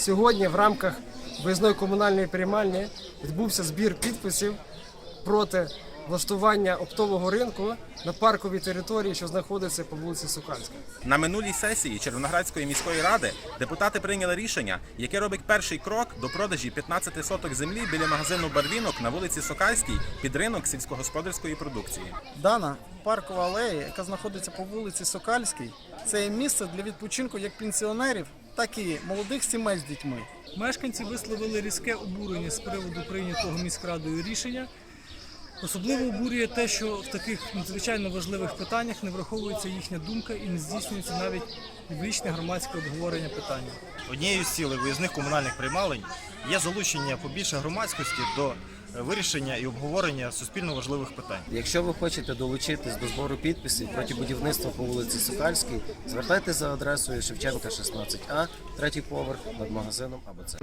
Сьогодні в рамках виїзної комунальної приймальні відбувся збір підписів проти влаштування оптового ринку на парковій території, що знаходиться по вулиці Сукальська. На минулій сесії Червоноградської міської ради депутати прийняли рішення, яке робить перший крок до продажі 15 соток землі біля магазину Барвінок на вулиці Сокальській під ринок сільськогосподарської продукції. Дана паркова алея, яка знаходиться по вулиці Сокальській, це є місце для відпочинку як пенсіонерів, так і молодих сімей з дітьми. Мешканці висловили різке обурення з приводу прийнятого міськрадою рішення. Особливо обурює те, що в таких надзвичайно важливих питаннях не враховується їхня думка і не здійснюється навіть публічне громадське обговорення питання. Однією з цілей виїзних комунальних приймалень є залучення побільше громадськості до е, вирішення і обговорення суспільно важливих питань. Якщо ви хочете долучитись до збору підписів проти будівництва по вулиці Сокальській, звертайтеся за адресою Шевченка 16А, третій поверх над магазином АБЦ.